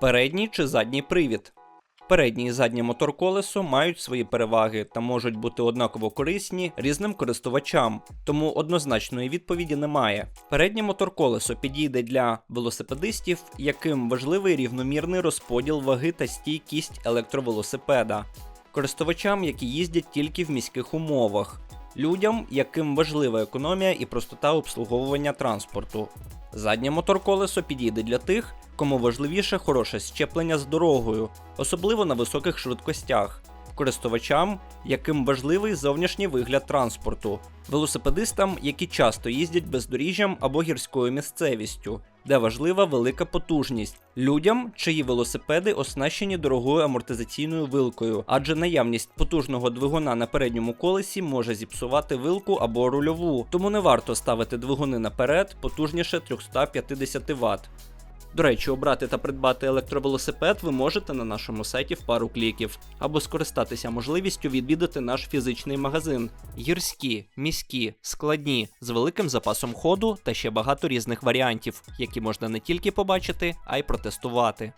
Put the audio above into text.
Передній чи задній привід. Переднє і заднє моторколесо мають свої переваги та можуть бути однаково корисні різним користувачам, тому однозначної відповіді немає. Переднє моторколесо підійде для велосипедистів, яким важливий рівномірний розподіл ваги та стійкість електровелосипеда, користувачам, які їздять тільки в міських умовах, людям, яким важлива економія і простота обслуговування транспорту. Заднє моторколесо підійде для тих, кому важливіше хороше щеплення з дорогою, особливо на високих швидкостях, користувачам, яким важливий зовнішній вигляд транспорту, велосипедистам, які часто їздять бездоріжжям або гірською місцевістю, де важлива велика потужність, людям, чиї велосипеди оснащені дорогою амортизаційною вилкою, адже наявність потужного двигуна на передньому колесі може зіпсувати вилку або рульову, тому не варто ставити двигуни наперед потужніше 350 Вт. До речі, обрати та придбати електровелосипед ви можете на нашому сайті в пару кліків, або скористатися можливістю відвідати наш фізичний магазин. Гірські, міські, складні, з великим запасом ходу та ще багато різних варіантів, які можна не тільки побачити, а й протестувати.